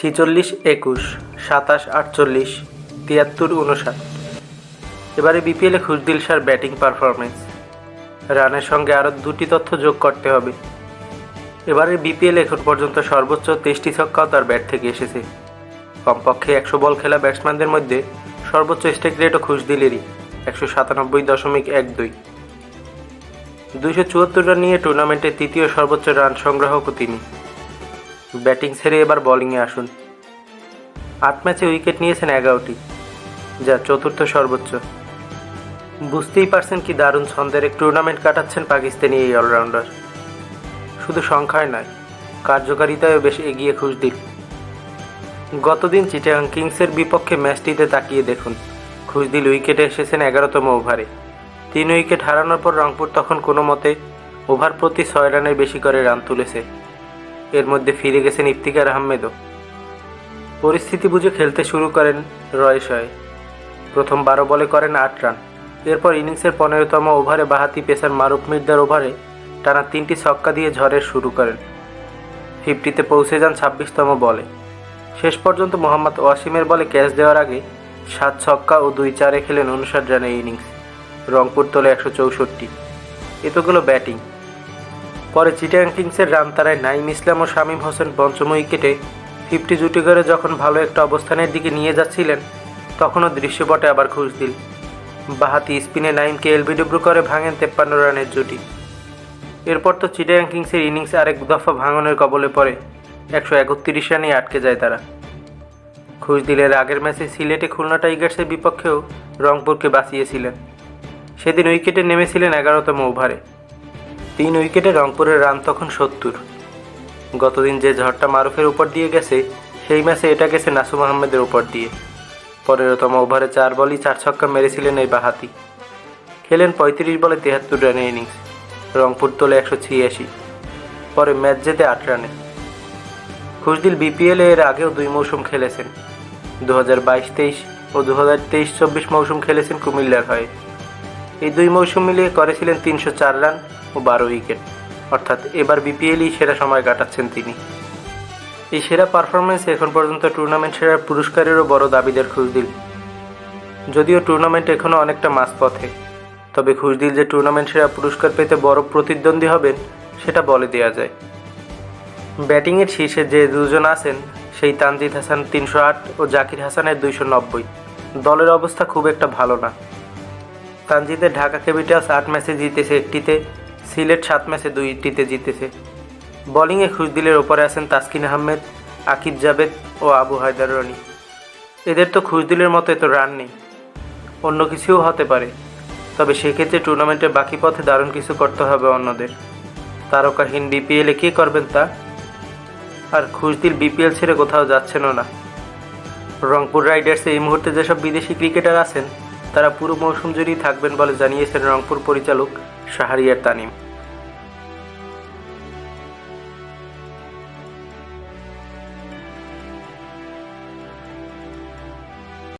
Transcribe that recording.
ছিচল্লিশ একুশ, সাতাশ আটচল্লিশ, তিয়াত্তর উনষাট এবারে বিপিএলে খুশদিল সার ব্যাটিং পারফরমেন্স রানের সঙ্গে আরও দুটি তথ্য যোগ করতে হবে। এবারে বিপিএল এখন পর্যন্ত সর্বোচ্চ তেইশটি ছক্কাও তার ব্যাট থেকে এসেছে। কমপক্ষে একশো বল খেলা ব্যাটসম্যানদের মধ্যে সর্বোচ্চ স্ট্রাইক রেটও খুশদিলেরই, একশো সাতানব্বই দশমিক এক দুই। দুইশো চুয়াত্তর রান নিয়ে টুর্নামেন্টের তৃতীয় সর্বোচ্চ রান সংগ্রাহকও তিনি। ব্যাটিং ছেড়ে এবার বোলিংয়ে আসুন। আট ম্যাচে উইকেট নিয়েছেন এগারোটি, যা চতুর্থ সর্বোচ্চ। বুঝতেই পারছেন কি দারুণ ছন্দের এক টুর্নামেন্ট কাটাচ্ছেন পাকিস্তানি এই অলরাউন্ডার। শুধু সংখ্যায় নয়, কার্যকারিতায়ও বেশ এগিয়ে খুশদিল। গতদিন চিটাগাং কিংসের বিপক্ষে ম্যাচটিতে তাকিয়ে দেখুন, খুশদিল উইকেটে এসেছেন এগারোতম ওভারে। তিন উইকেট হারানোর পর রংপুর তখন কোনো মতে ওভার প্রতি ছয় রানের বেশি করে রান তুলেছে। এর মধ্যে ফিরে গেছেন ইফতিকার আহমেদও। পরিস্থিতি বুঝে খেলতে শুরু করেন রয় শয় প্রথম বারো বলে করেন আট রান। এরপর ইনিংসের পনেরোতম ওভারে বাহাতি পেসার মারুফ মির্দার ওভারে টানা তিনটি ছক্কা দিয়ে ঝড়ের শুরু করেন। ফিফটিতে পৌঁছে যান ছাব্বিশতম বলে। শেষ পর্যন্ত মোহাম্মদ ওয়াসিমের বলে ক্যাচ দেওয়ার আগে সাত ছক্কা ও দুই চারে খেলেন উনষাট রানের ইনিংস। রংপুর তোলে একশো চৌষট্টি। এতগুলো ব্যাটিং। পরে চিটাগাং কিংসের রান তারায় নাইম ইসলাম ও শামীম হোসেন পঞ্চম উইকেটে ফিফটি জুটি করে যখন ভালো একটা অবস্থানের দিকে নিয়ে যাচ্ছিলেন, তখনও দৃশ্যপটে আবার খুশদিল বাহাতি স্পিনে নাইমকে এলবিডব্লু করে ভাঙেন তেপ্পান্ন রানের জুটি। এরপর তো চিটাগাং কিংসের ইনিংসে আরেক দফা ভাঙনের কবলে পড়ে, একশো একত্রিশ রানেই আটকে যায় তারা। খুশদিলের আগের ম্যাচে সিলেটে খুলনা টাইগার্সের বিপক্ষেও রংপুরকে বাঁচিয়েছিলেন। সেদিন উইকেটে নেমেছিলেন এগারোতম ওভারে। তিন উইকেটে রংপুরের রান তখন সত্তর। গতদিন যে ঝড়টা মারুফের উপর দিয়ে গেছে, সেই ম্যাচে এটা গেছে নাসুম আহমেদের উপর দিয়ে। পনেরোতম ওভারে চার বলই চার ছক্কা মেরেছিলেন এই বাহাতি। খেলেন পঁয়ত্রিশ বলে তেহাত্তর রানের ইনিংস, রংপুর তোলে একশো ছিয়াশি। পরে ম্যাচ জেতে আট রানে। খুশদিল বিপিএল এর আগেও দুই মৌসুম খেলেছেন। দু হাজার বাইশ তেইশ ও দু হাজার তেইশ চব্বিশ মৌসুম খেলেছেন কুমিল্লার হয়ে। এই দুই মৌসুম মিলিয়ে করেছিলেন তিনশো চার রান ও বারো উইকেট। অর্থাৎ এবার বিপিএলই সেরা সময় কাটাচ্ছেন তিনি। এই সেরা পারফরমেন্স এখন পর্যন্ত টুর্নামেন্ট সেরার পুরস্কারেরও বড় দাবিদার খুশদিল। যদিও টুর্নামেন্ট এখনও অনেকটা মাঝপথে, তবে খুশদিল যে টুর্নামেন্ট সেরা পুরস্কার পেতে বড় প্রতিদ্বন্দ্বী হবেন, সেটা বলে দেওয়া যায়। ব্যাটিংয়ের শীর্ষে যে দুজন আছেন, সেই তানজিদ হাসান তিনশো আট ও জাকির হাসানের দুইশো নব্বই। দলের অবস্থা খুব একটা ভালো না। তানজিদের ঢাকা ক্যাপিটালস আট ম্যাচে জিতেছে একটিতে, সিলেট সাত ম্যাচে দুইটিতে জিতেছে। বোলিংয়ে খুশদিলের ওপরে আছেন তাসকিন আহমেদ, আকিব জাবেদ ও আবু হায়দার রনি এদের তো খুশদিলের মতো এত রান নেই। অন্য কিছুও হতে পারে। তবে সেক্ষেত্রে টুর্নামেন্টের বাকি পথে দারুণ কিছু করতে হবে অন্যদের। তারকাহীন বিপিএলে কে করবেন তা? আর খুশদিল বিপিএল ছেড়ে কোথাও যাচ্ছেনও না। রংপুর রাইডার্সে এই মুহূর্তে যেসব বিদেশি ক্রিকেটার আছেন তারা পুরো মৌসুম জুড়েই থাকবেন বলে জানিয়েছেন রংপুর পরিচালক শাহরিয়ার তানিম।